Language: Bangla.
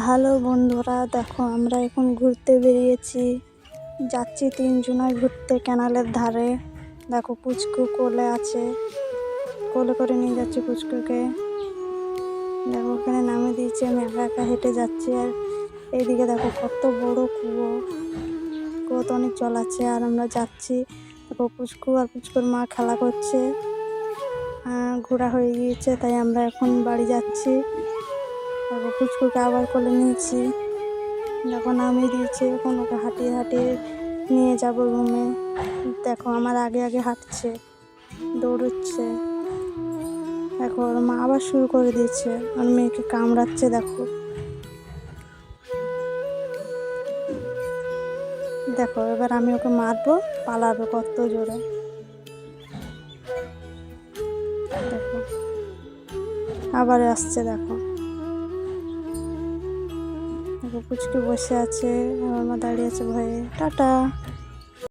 হ্যালো বন্ধুরা, দেখো আমরা এখন ঘুরতে বেরিয়েছি। যাচ্ছি তিনজনায় ঘুরতে ক্যানালের ধারে। দেখো পুচকু কোলে আছে, কোলে করে নিয়ে যাচ্ছি পুচকুকে। দেখো ওখানে নামে দিয়েছি আমি একা একা হেঁটে যাচ্ছি। আর এইদিকে দেখো কত বড় কুয়ো। কুয়োতে অনেক জল আছে, আর আমরা যাচ্ছি। দেখো পুচকু আর পুচকুর মা খেলা করছে। ঘোরা হয়ে গিয়েছে, তাই আমরা এখন বাড়ি যাচ্ছি। দেখো পুচকুকে আবার কোলে নিয়েছি। দেখো নামিয়ে দিয়েছি এখন ওকে হাঁটিয়ে হাঁটিয়ে নিয়ে যাব রুমে। দেখো, আমার আগে আগে হাঁটছে, দৌড়চ্ছে। দেখো, ওর মা আবার শুরু করে দিয়েছে। ওর মেয়েকে কামড়াচ্ছে, দেখো। দেখো, এবার আমি ওকে মারবো, পালাবে কত জোরে। দেখো। আবার আসছে, দেখো। পুচকি বসে আছে আমার মা দাঁড়িয়ে আছে ভয়ে। টাটা।